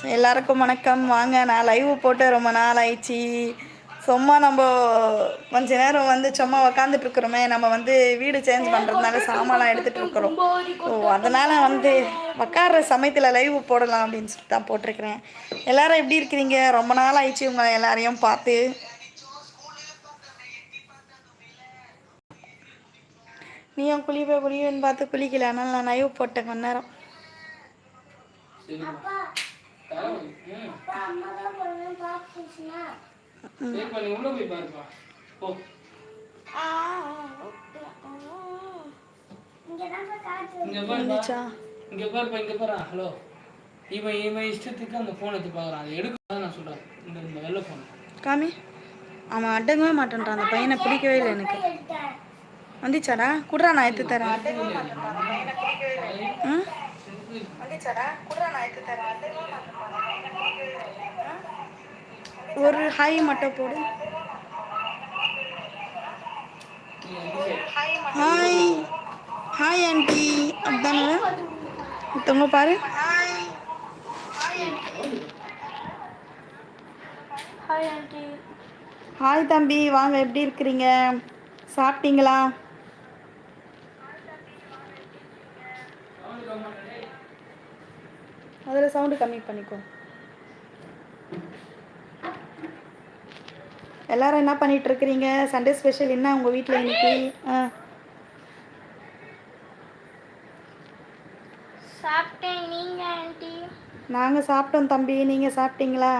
So எல்லாருக்கும் வணக்கம். வாங்க நான் லைவ் போட்டு ரொம்ப நாள் ஆயிடுச்சு சும்மா நம்ம கொஞ்ச நேரம் வந்து சும்மா உக்காந்துட்டு இருக்கிறோமே. நம்ம வந்து வீடு சேஞ்ச் பண்ணுறதுனால சாமான்லாம் எடுத்துகிட்டு இருக்கிறோம். ஸோ அதனால் வந்து உக்காடுற சமயத்தில் லைவ் போடலாம் அப்படின்னு சொல்லிட்டு தான் போட்டிருக்கிறேன். எல்லாரும் எப்படி இருக்கிறீங்க? ரொம்ப நாள் ஆயிடுச்சு உங்களை எல்லாரையும் பார்த்து. நீயும் குளிப்ப குளிவேன்னு பார்த்து குளிக்கல. அதனால் நான் லைவ் போட்டேன் கொஞ்ச நேரம். சரிப்பா நீ உள்ள போய் பாருப்பா. போ. இங்க பாருப்பா. வந்துச்சா இங்க பாருப்பா இங்க பாரு. ஹலோ. இவன் இவன் இஷ்டத்துக்கு அந்த போன் எடுத்து பார்க்கறான். அதை எடுக்க நான் சொல்றேன். இந்த இந்த வெள்ளை போன் காமி அவன் அடங்கவே மாட்டேன்றான். அந்த பையனை பிடிக்கவே இல்லை எனக்கு. வந்துச்சாடா? குட்ரா நான் எடுத்து தரேன்? ஒரு ஹாய் மட்டும் போடு. ஹாய் ஹாய் ஆண்டி அப்படிதானே மத்தவங்க பாரு. ஹாய் தம்பி. வாங்க எப்படி இருக்கிறீங்க? சாப்பிட்டீங்களா? அதில் சவுண்டு கம்மி பண்ணிக்கோ. எல்லாரும் என்ன பண்ணிட்டு இருக்கிறீங்க? சண்டே ஸ்பெஷல் என்ன உங்கள் வீட்டில் இன்னைக்கு? ஆ. சாப்பிட்டேன். நீங்க ஆண்டி? நாங்கள் சாப்பிட்டோம் தம்பி. நீங்கள் சாப்பிட்டீங்களா?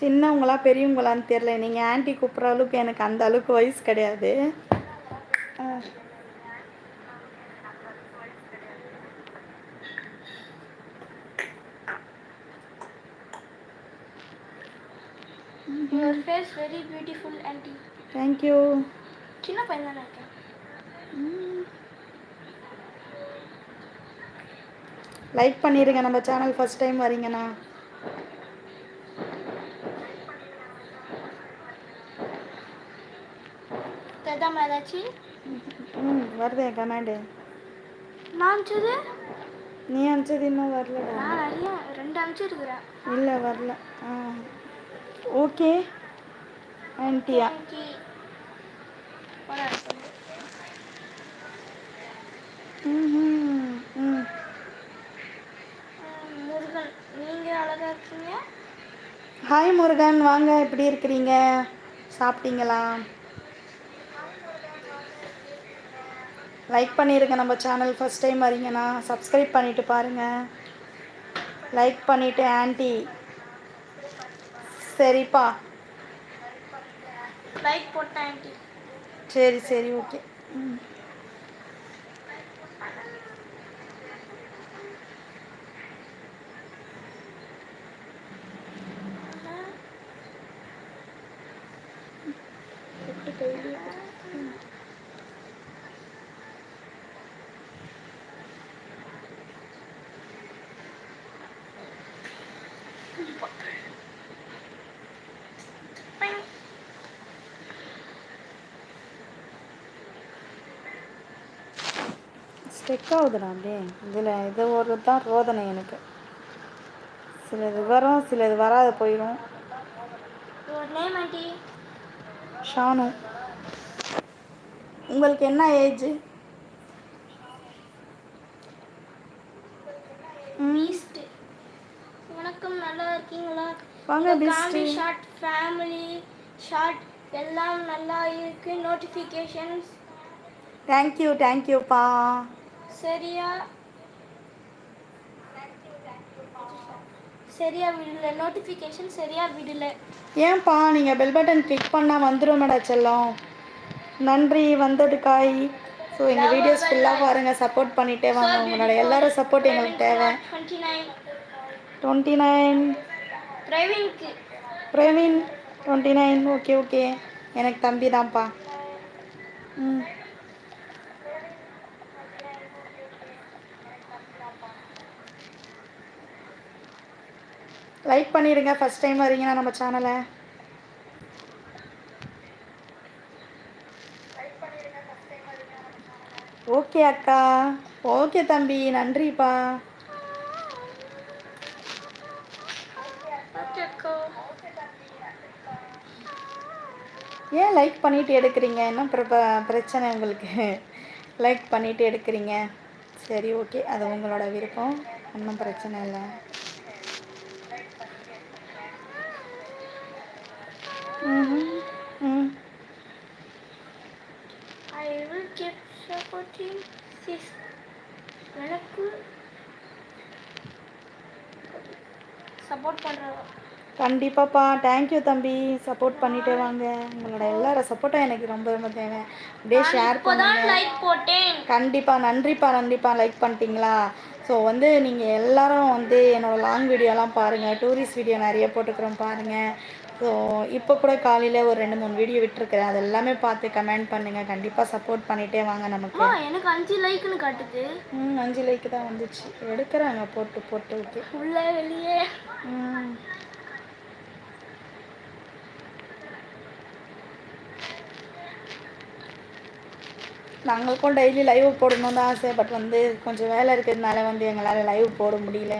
சின்னவங்களா பெரியவங்களான்னு தெரில நீங்கள் ஆன்ட்டி கூப்பிட்ற அளவுக்கு எனக்கு அந்த அளவுக்கு வயசு கிடையாது. Your face very beautiful aunty thank you சின்ன பையன் தானே இருக்கேன் லைக் பண்ணிடுங்க நம்ம சேனல் ஃபர்ஸ்ட் டைம் வரீங்கண்ணா தெரியாம ஏதாச்சும் ம் வருதே கமெண்டு நான் அமிச்சது நீ அனுப்பிச்சது இன்னும் வரலடா நான் நிறைய ரெண்டு அமிச்சிருக்கிறேன் இல்லை வரல. ஆ. ஓகே. ஆன்ட்டியா முருகன் நீங்க அழகா இருக்கீங்க? ஹாய் முருகன் வாங்க எப்படி இருக்கிறீங்க? சாப்பிட்டீங்களா? லைக் பண்ணிடுங்க நம்ம சேனல் ஃபர்ஸ்ட் டைம் வரீங்கன்னா சப்ஸ்கிரைப் பண்ணிட்டு பாருங்க. லைக் பண்ணிட்டு ஆன்ட்டி சரிப்பா. லைக் போட்டேன் ஆண்டி சரி சரி ஓகே ம். ஸ்டெக் ஆகுதுடா அப்படியே. இதில் இது ஒரு தான் ரோதனை எனக்கு. சிலது வரும் சிலது வராது போயிடும் யுவர் நேம் ஆண்டி ஷானு உங்களுக்கு என்ன ஏஜ்? பீஸ்ட் வணக்கம் நல்லா இருக்கீங்களா? வாங்க beast. ஷார்ட் ஃபேமிலி ஷார்ட் எல்லாம் நல்லா இருக்கு. நோட்டிஃபிகேஷன்ஸ். தேங்க்யூ தேங்க்யூப்பா சரியா? சரியா விடல. நோட்டிஃபிகேஷன் சரியா விடல. ஏன்பா நீங்கள் பெல் பட்டன் கிளிக் பண்ணால் வந்துடும் செல்லம். நன்றி வந்ததுக்காய். ஸோ எங்கள் வீடியோஸ் ஃபுல்லாக பாருங்கள் சப்போர்ட் பண்ணிட்டே வாங்க. உங்களோட எல்லாரும் சப்போர்ட் எங்களுக்கு தேவை. Twenty nine Praveen twenty nine okay okay எனக்கு தம்பி தான்ப்பா ம். லைக் பண்ணிடுங்க ஃபஸ்ட் டைம் வரீங்கன்னா நம்ம சேனலை ஓகே அக்கா. ஓகே தம்பி நன்றிப்பா. ஏன் லைக் பண்ணிட்டு எடுக்கிறீங்க? என்ன பிரச்சனை உங்களுக்கு? லைக் பண்ணிட்டு எடுக்கிறீங்க. சரி ஓகே அது உங்களோட விருப்பம். ஒன்றும் பிரச்சனை இல்லை. I will keep supporting sis எனக்கு சப்போர்ட் பண்ணுறோம் கண்டிப்பாப்பா தேங்க்யூ தம்பி. சப்போர்ட் பண்ணிட்டே வாங்க. உங்களோட எல்லார சப்போர்ட்டும் எனக்கு ரொம்ப ரொம்ப தேவை. அப்படியே ஷேர் பண்ணுங்க. கண்டிப்பாக நன்றிப்பா நன்றிப்பா. லைக் பண்ணிட்டீங்களா? ஸோ வந்து நீங்கள் எல்லாரும் வந்து என்னோட லாங் வீடியோலாம் பாருங்கள் டூரிஸ்ட் வீடியோ நிறைய போட்டுக்கிறோம் பாருங்கள் ஸோ இப்போ கூட காலையில் ஒரு ரெண்டு மூணு வீடியோ விட்டுருக்குறேன். அது எல்லாமே பார்த்து கமெண்ட் பண்ணுங்கள் கண்டிப்பாக சப்போர்ட் பண்ணிகிட்டே வாங்க நமக்கு. எனக்கு அஞ்சு லைக்னு காட்டுது. ம் அஞ்சு லைக்கு தான் வந்துச்சு. எடுக்கிறாங்க. போட்டு போட்டு ஓகே உள்ள வெளியே. ம். நாங்களுக்கும் டெய்லி லைவ் போடணும் தான் ஆசை. பட் வந்து கொஞ்சம் வேலை இருக்கிறதுனால வந்து எங்களால் லைவ் போட முடியல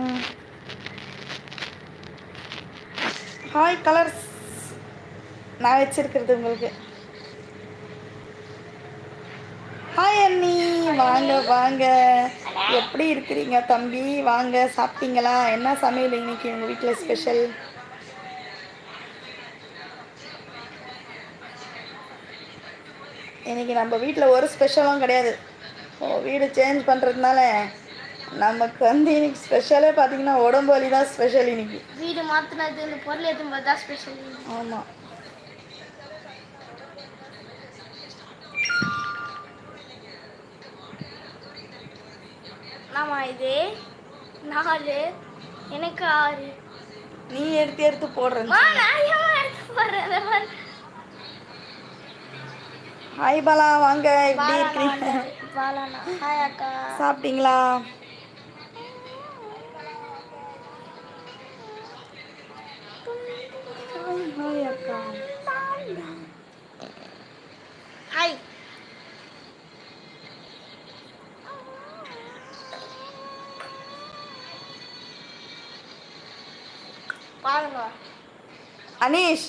ம் ஹாய் கலர்ஸ் நான் வச்சிருக்கிறது உங்களுக்கு. ஹாய் அண்ணி வாங்க வாங்க. எப்படி இருக்கிறீங்க தம்பி? வாங்க சாப்பிட்டீங்களா? என்ன சமையல் இன்னைக்கு உங்கள் வீட்டில் ஸ்பெஷல் இன்னைக்கு நம்ம வீட்டில் ஒரு ஸ்பெஷலும் கிடையாது. வீடு சேஞ்ச் பண்ணுறதுனால நமக்கு வந்து இன்னைக்கு ஸ்பெஷலே பார்த்தீங்கன்னா உடம்பு வலி தான் ஸ்பெஷல் இன்னைக்கு. வீடு மாத்தினது இந்த பொருள் போது தான் ஸ்பெஷல் ஆமாம் நாம இது நாலு. எனக்கு ஆறு. நீ எடுத்து எடுத்து மாதிரி ஹாய் பாலா வாங்க எப்படி இருக்கிறீங்க அக்கா. சாப்பிட்டீங்களா? ஹாய் அக்கா. பாருங்க அனீஷ்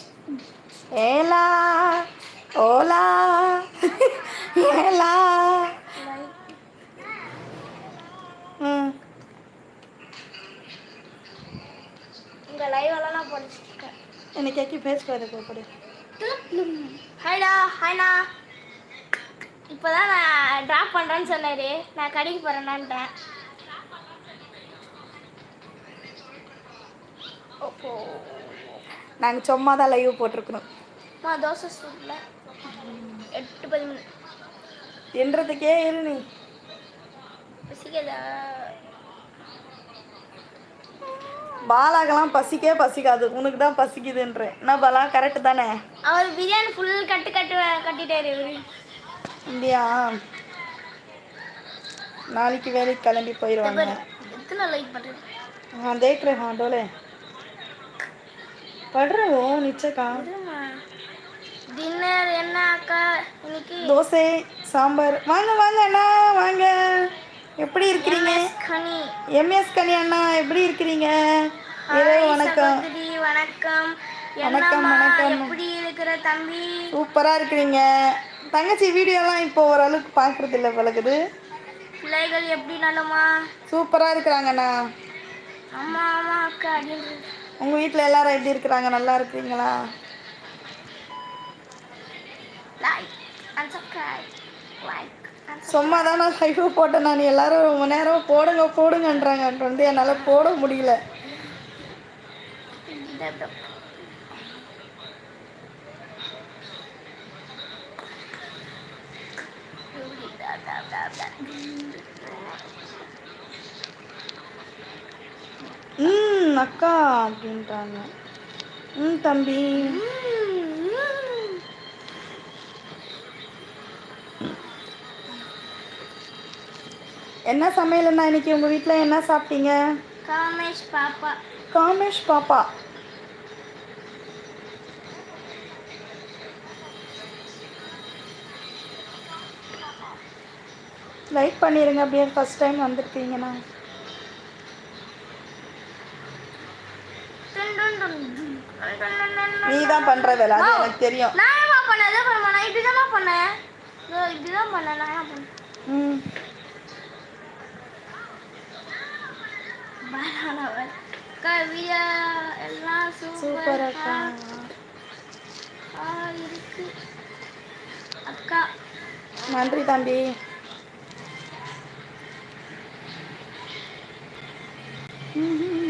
ஏலா ஓலா ஏலா. ம். உங்க லைவ் எல்லாம் நான் படிச்சிருக்கேன் எனக்கு எக்கி பேச போது கூப்பிடு ஹாய்டா ஹாய்ண்ணா இப்போதான் நான் ட்ராப் பண்ணுறேன்னு சொன்னாரு. நான் கடைக்கு போகிறேன்னான்ட்டேன் நாங்கள் சும்மா தான் லைவ் போட்டிருக்கணும் அம்மா தோசை சூட்டில் எட்டு பதிமூணு என்றதுக்கே இரு நீ பசிக்கதா பாலாக்கெல்லாம் பசிக்கே பசிக்காது உனக்கு தான் பசிக்குதுன்றேன் என்ன பாலா கரெக்டு தானே அவர் பிரியாணி ஃபுல் கட்டு கட்டு கட்டிட்டாரு இவரு இல்லையா நாளைக்கு வேலைக்கு கிளம்பி போயிடுவாங்க எத்தனை லைக் பண்ணுறது हाँ देख रहे हाँ डोले படுறவோ நிச்சயக்கா. டின்னர் என்ன அக்கா? இன்னைக்கு தோசை சாம்பார். வாங்க வாங்க அண்ணா வாங்க. எப்படி இருக்கிறீங்க? கனி எம்எஸ் கனி அண்ணா எப்படி இருக்கிறீங்க? ஏதோ வணக்கம். வணக்கம். வணக்கம் வணக்கம். எப்படி இருக்கிற தம்பி? சூப்பரா இருக்கிறீங்க. தங்கச்சி வீடியோலாம் இப்போ ஓரளவுக்கு பார்க்கறது இல்லை பழகுது. பிள்ளைகள் எப்படி நலமா? சூப்பரா இருக்கிறாங்கண்ணா ஆமா ஆமா அக்கா அப்படின்னு உங்கள் வீட்டில் எல்லாரும் எப்படி இருக்கிறாங்க? நல்லா இருக்கிறீங்களா? சும்மா தான் நான் லைவ் போட்டேன் நான். எல்லாரும் ரொம்ப நேரம் போடுங்க போடுங்கன்றாங்க. வந்து என்னால் போட முடியல சப்ஸ்கிரைப் ம் அக்கா அப்படின்றாங்க. ம் தம்பி. என்ன சமையல்னா இன்னைக்கு? உங்கள் வீட்டில் என்ன சாப்பிட்டீங்க? காமேஷ் பாப்பா. காமேஷ் பாப்பா. லைக் பண்ணிடுங்க அப்படியே ஃபஸ்ட் டைம் வந்திருக்கீங்கண்ணா. நீ தான் பண்ணுற வேலை. அது எனக்கு தெரியும். நான் பண்ணேன்? எதை பண்ணேன் நான் இப்படிதாம்மா பண்ணேன். இதோ இப்படிதான் பண்ணேன். நான் என்ன பண்ணேன்? ம். வீடியோ எல்லாம் சூப்பர் அக்கா. ஆ இருக்கு. அக்கா. நன்றி தம்பி. बोले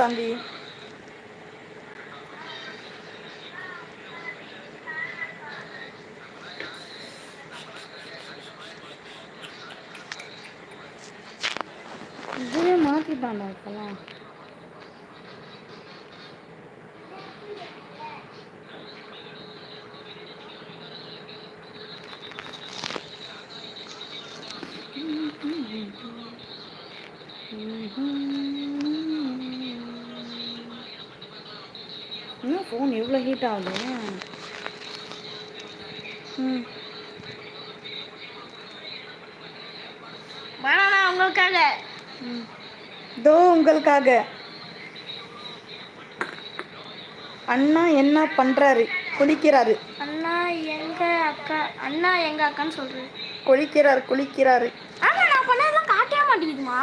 தம்பி. இதுவே மாற்றிட்டாண்டா இப்போலாம் இன்னும் ஃபோன் எவ்வளோ ஹீட் ஆகுது ம் பாலாண்ணா உங்களுக்காக ம். தோ உங்களுக்காக. அண்ணா என்ன பண்றாரு? குளிக்கிறாரு. அண்ணா எங்க அக்கா அண்ணா எங்க அக்கான்னு சொல்றேன். குளிக்கிறார் குளிக்கிறாரு. ஆமா நான் பண்ணதெல்லாம் காட்டவே மாட்டேங்குதுமா?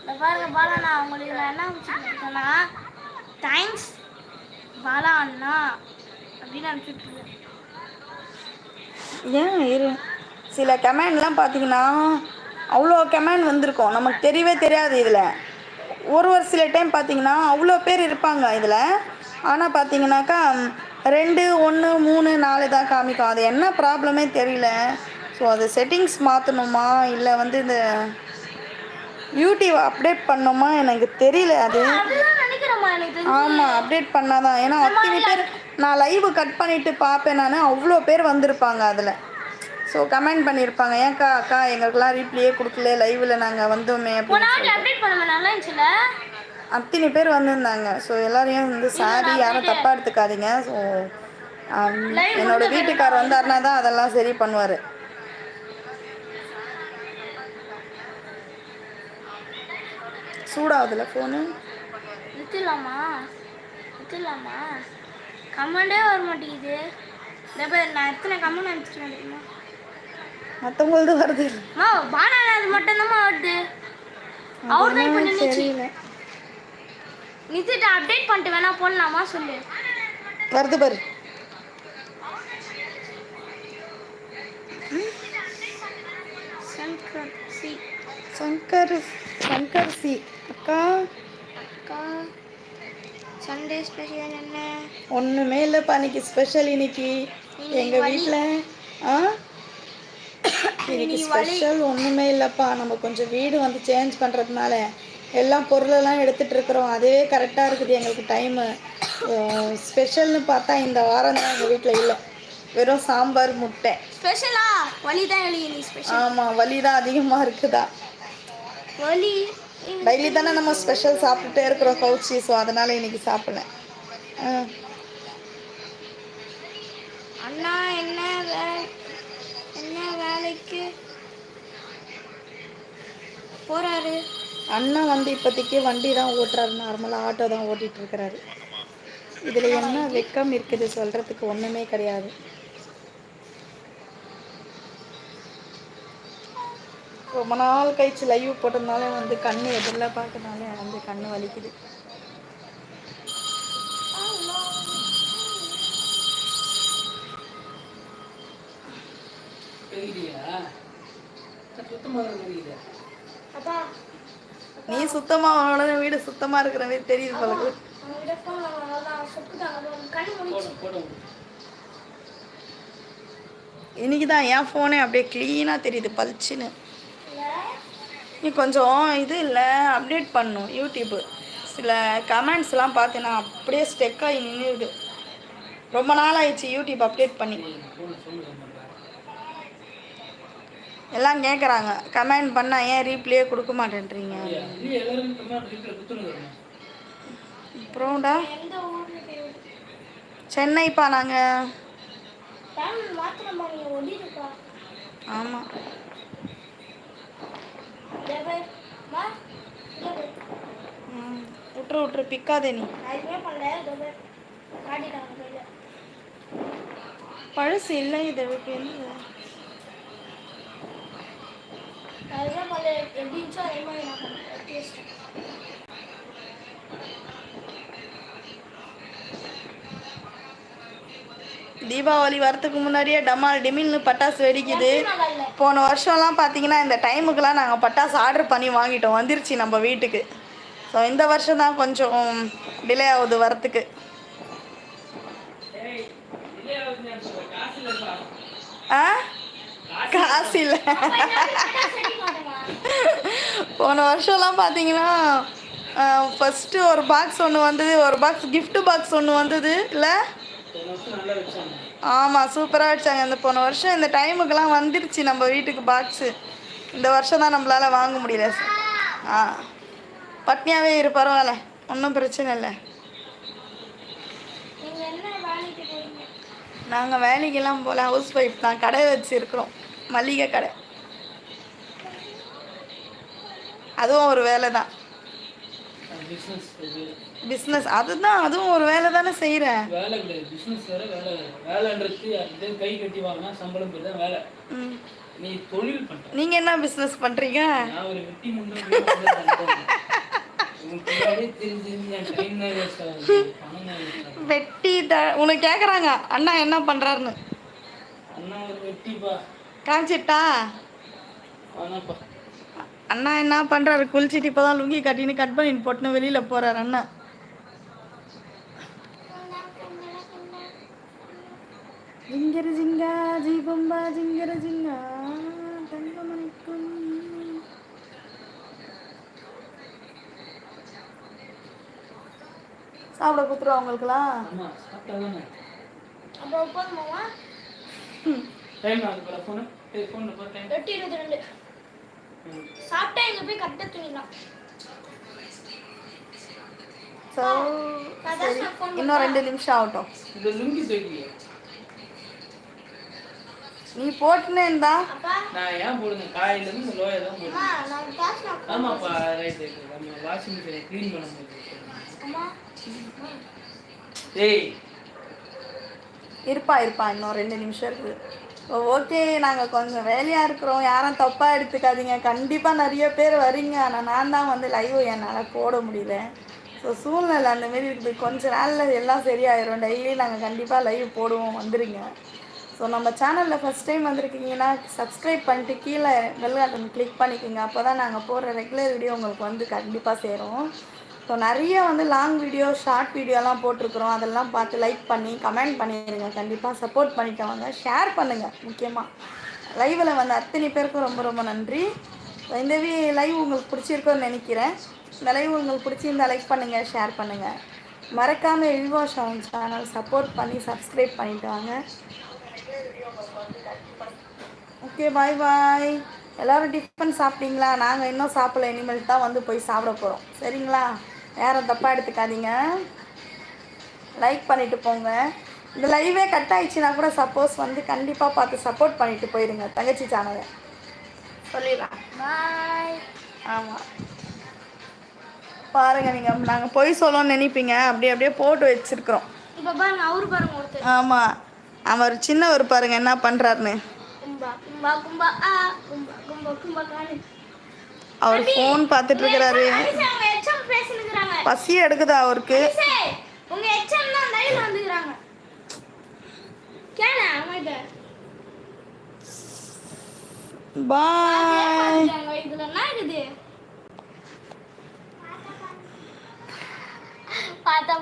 இந்த பாருங்க பாலா நான் உங்களுக்கு நான் என்ன அனுப்பிச்சுருக்கேன்னா தேங்க்ஸ் பாலா அண்ணா அப்படின்னு அனுப்பிச்சுட்ருக்கேன் ஏன் இரு சில கமெண்ட்லாம் பார்த்தீங்கன்னா அவ்வளோ கமெண்ட் வந்திருக்கும். நமக்கு தெரியவே தெரியாது இதில். ஒரு ஒரு சில டைம் பார்த்தீங்கன்னா அவ்வளோ பேர் இருப்பாங்க இதில். ஆனால் பார்த்தீங்கன்னாக்கா ரெண்டு ஒன்று மூணு நாலு தான் காமிக்கும். அது என்ன ப்ராப்ளமே தெரியல. ஸோ அது செட்டிங்ஸ் மாற்றணுமா இல்லை வந்து இந்த யூடியூப் அப்டேட் பண்ணணுமா எனக்கு தெரியல அது. ஆமாம் அப்டேட் பண்ணாதான். ஏன்னா அத்தனை பேர் நான் லைவ் கட் பண்ணிட்டு பார்ப்பேன் நான். அவ்வளோ பேர் வந்திருப்பாங்க அதில். ஸோ கமெண்ட் பண்ணியிருப்பாங்க ஏன்க்கா அக்கா எங்களுக்கெல்லாம் ரீப்ளேயே கொடுக்கல லைவில் நாங்கள் வந்தோமே அப்படின்னு அத்தனை பேர் வந்திருந்தாங்க. ஸோ எல்லாரையும் வந்து சாரி யாரும் தப்பாக எடுத்துக்காதீங்க. ஸோ என்னோட வீட்டுக்கார் வந்தாருனா தான் அதெல்லாம் சரி பண்ணுவார். சூடாகுதுல ஃபோனு நிறுத்திடலாமா? நிறுத்திடலாமா? கமெண்டே வர மாட்டேங்குது. நான் எத்தனை கமெண்ட் அனுப்பிச்சிருக்கேன் தெரியுமா? மற்றவங்களது வருது. அம்மா பானா அது மட்டும்தாம்மா வருது. அவர் தான் இப்போ நின்றுச்சு தெரியல. நிறுத்திட்டு அப்டேட் பண்ணிட்டு வேணா போடலாமா சொல்லு. வருது பாரு. சங்கர் சி. சங்கர் சங்கர் சி. அக்கா. அக்கா சண்டே ஸ்பெஷல் என்ன? ஒன்றுமே இல்லைப்பா இன்னைக்கு ஸ்பெஷல் இன்னைக்கு. எங்கள் வீட்டில் ஆ? இன்னைக்கு ஸ்பெஷல் ஒன்றுமே இல்லைப்பா. நம்ம கொஞ்சம் வீடு வந்து சேஞ்ச் பண்ணுறதுனால எல்லாம் பொருளெல்லாம் எடுத்துகிட்டு இருக்கிறோம். அதுவே கரெக்டாக இருக்குது எங்களுக்கு டைமு ஸ்பெஷல்னு பார்த்தா இந்த வாரம் தான் எங்கள் வீட்டில் இல்லை. வெறும் சாம்பார் முட்டை. ஸ்பெஷலா வலி தான் எழுதி ஸ்பெஷல் ஆமாம் வலி தான் அதிகமாக இருக்குதா? வலி? டெய்லி தானே நம்ம ஸ்பெஷல் சாப்பிட்டுட்டே இருக்கிறோம் கவுச்சி. ஸோ அதனால் இன்னைக்கு சாப்பிடல. ஆ. அண்ணா என்ன வேலைக்கு? போறாரு. அண்ணா வந்து இப்போதைக்கு வண்டி தான் ஓட்டுறாரு. நார்மலாக ஆட்டோ தான் ஓட்டிட்டு இருக்கிறாரு இதில் என்ன வெக்கம் இருக்குது சொல்கிறதுக்கு ஒன்றுமே கிடையாது. ரொம்ப நாள் கழிச்சு லைவ் போட்டதுனால வந்து கண்ணு எதிரில் பார்க்கறதுனால வந்து கண்ணு வலிக்குது. தெரியுறியா சுத்தமாக அப்பா நீ சுத்தமாக உடனே வீடு சுத்தமாக இருக்கிற மாதிரி தெரியுது போல அவங்ககிட்ட ஃபோன் வாங்கலாம் சொக்குதாங்க கண்ணு முடிச்சு போட போட. விடு. இன்னைக்கு தான் என் ஃபோனே அப்படியே க்ளீனாக தெரியுது பளிச்சுன்னு. நீ கொஞ்சம் இது இல்லை அப்டேட் பண்ணும் யூடியூப்பு சில கமெண்ட்ஸ்லாம் பார்த்தேன்னா அப்படியே ஸ்டெக் ஆகி நின்றுது ரொம்ப நாள் ஆயிடுச்சு யூடியூப் அப்டேட் பண்ணி எல்லாம் கேட்குறாங்க கமெண்ட் பண்ணால் ஏன் ரீப்ளே கொடுக்க மாட்டேன்றீங்க? அப்புறம்டா. சென்னைப்பா நாங்கள் ஆமாம் விட்ரு விட்ரு பிக்காதே நீ. பழசு இல்லை இது இப்போ என்ன நான் எதுவுமே பண்ணல எப்படி இருந்துச்சோ அதே மாதிரி நான் பண்ணேன் டேஸ்ட் தீபாவளி வரத்துக்கு முன்னாடியே டமால் டிமில்னு பட்டாசு வெடிக்குது. போன வருஷம்லாம் பார்த்தீங்கன்னா இந்த டைமுக்கெலாம் நாங்கள் பட்டாசு ஆர்டர் பண்ணி வாங்கிட்டோம். வந்துருச்சு நம்ம வீட்டுக்கு. ஸோ இந்த வருஷம் தான் கொஞ்சம் டிலே ஆகுது வரத்துக்கு ஆ? காசு இல்லை போன வருஷம்லாம் பார்த்தீங்கன்னா ஃபஸ்ட்டு ஒரு பாக்ஸ் ஒன்று வந்தது. ஒரு பாக்ஸ் gift பாக்ஸ் ஒன்று வந்தது. இல்லை? ஆமாம் சூப்பராக வச்சாங்க. இந்த போன வருஷம் இந்த டைமுக்கெல்லாம் வந்துருச்சு நம்ம வீட்டுக்கு பாக்ஸு இந்த வருஷம் தான் நம்மளால் வாங்க முடியல. ஆ. பட்னியாகவே இரு பரவாயில்ல. ஒன்றும் பிரச்சனை இல்லை. நாங்கள் வேலைக்கெல்லாம் போகல ஹவுஸ் ஒய்ஃப் தான். கடை வச்சுருக்குறோம். மளிகை கடை. அதுவும் ஒரு வேலை தான். பிஸ்னஸ் அதுதான் அதுவும் ஒரு வேலை தானே செய்கிறேன் வேலை கிடையாது. பிஸ்னஸ் வேற வேலை வேற வேலைன்றது இதே கை கட்டி வாங்கினா சம்பளம் பேர் தான் வேலை. ம். நீ தொழில் பண்ற. நீங்கள் என்ன பிஸ்னஸ் பண்ணுறீங்க நான் ஒரு வெட்டி த உனக்கு கேட்குறாங்க அண்ணா என்ன பண்ணுறாருன்னு அண்ணா ஒரு வெட்டிப்பா காமிச்சிட்டா? அண்ணா என்ன பண்ணுறாரு குளிச்சிட்டு இப்போ தான் லுங்கி கட்டின்னு கட் பண்ணிட்டு போட்டுன்னு வெளியில் போகிறாரு அண்ணா. ஜிங்கர ஜிங்கா ஜீபம்பா ஜிங்கர ஜிங்கா தங்கமணிக்கும். சாப்பிட கொடுத்துருவா உங்களுக்குலாம் ஆமா சாப்பிட்டா தானே அப்போ போதுமாமா டைம் ஆகுது போல ஃபோனு ஏய் ஃபோனில் பார்த்து டைம் எட்டு இருபத்தி ரெண்டு. சாப்பிட்டா எங்க போய் கரெக்டாக தூங்கிடலாம் ஸோ சரி. இன்னும் ரெண்டு நிமிஷம் ஆகட்டும். இந்த லுங்கி தூக்கி நீ போட்டுனே இருந்தா அப்பா. நான் ஏன் போடுங்க காலையிலேருந்து இந்த லோயை தான் பேசலாம் ஆமாப்பா ரைட் ரைட் நம்ம வாஷிங் மிஷினை க்ளீன் பண்ணும்போது அம்மா. ஏய் இருப்பா இருப்பா. இன்னும் ரெண்டு நிமிஷம் இருக்குது. ஓகே நாங்கள் கொஞ்சம் வேலையாக இருக்கிறோம். யாரும் தப்பாக எடுத்துக்காதீங்க. கண்டிப்பாக நிறைய பேர் வரீங்க. ஆனால் நான் தான் வந்து லைவ் என்னால் போட முடியல. ஸோ சூழ்நிலை அந்த மாரி இருக்குது கொஞ்ச நாளில் எல்லாம் சரியாயிரும். டெய்லி நாங்கள் கண்டிப்பாக லைவ் போடுவோம். வந்துடுங்க ஸோ நம்ம சேனலில் ஃபஸ்ட் டைம் வந்திருக்கீங்கன்னா சப்ஸ்கிரைப் பண்ணிட்டு கீழே பெல் பட்டன் கிளிக் பண்ணிக்கோங்க. அப்போ தான் நாங்கள் போடுற ரெகுலர் வீடியோ உங்களுக்கு வந்து கண்டிப்பாக சேரும். ஸோ நிறைய வந்து லாங் வீடியோ ஷார்ட் வீடியோலாம் போட்டிருக்கிறோம். அதெல்லாம் பார்த்து லைக் பண்ணி கமெண்ட் பண்ணிடுங்க கண்டிப்பாக சப்போர்ட் பண்ணிட்டு வாங்க ஷேர் பண்ணுங்கள் முக்கியமாக லைவில் வந்து அத்தனை பேருக்கும் ரொம்ப ரொம்ப நன்றி. இந்த லைவ் உங்களுக்கு பிடிச்சிருக்கோன்னு நினைக்கிறேன். இந்த லைவ் உங்களுக்கு பிடிச்சிருந்தா லைக் பண்ணுங்கள் ஷேர் பண்ணுங்கள் மறக்காமல் இல்வா ஷான் சேனல் சப்போர்ட் பண்ணி சப்ஸ்கிரைப் பண்ணிட்டு வாங்க. ஓகே பாய் பாய் எல்லோரும் டிஃபன் சாப்பிட்டீங்களா? நாங்கள் இன்னும் சாப்பிடல. இனிமேல் தான் வந்து போய் சாப்பிட போகிறோம் சரிங்களா? யாரும் தப்பாக எடுத்துக்காதீங்க. லைக் பண்ணிட்டு போங்க. இந்த லைவே கட் ஆயிடுச்சுன்னா கூட சப்போஸ் வந்து கண்டிப்பாக பார்த்து சப்போர்ட் பண்ணிட்டு போயிடுங்க தங்கச்சி சேனலை சொல்லிடுறேன் பாய் ஆமாம் பாருங்க நீங்கள் நாங்கள் பொய் சொல்லணும்னு நினைப்பீங்க. அப்படி அப்படியே போட்டு வச்சுருக்குறோம். இப்போ பாருங்க அவரு பாருங்க ஒருத்தர். ஆமாம் அவர் சின்னவர் பாருங்க என்ன பண்ணுறாருன்னு கும்பா கும்பா கும்பா ஆ கும்பா கும்பா கும்பா காணு. அவர் ஃபோன் பார்த்துட்டு இருக்கிறாரு பசி எடுக்குதா அவருக்கு? உங்க எச்எம் தான் லைவ்ல வந்துக்குறாங்க கேள அமைத பாய் இதுல என்ன இருக்குது? பார்த்தா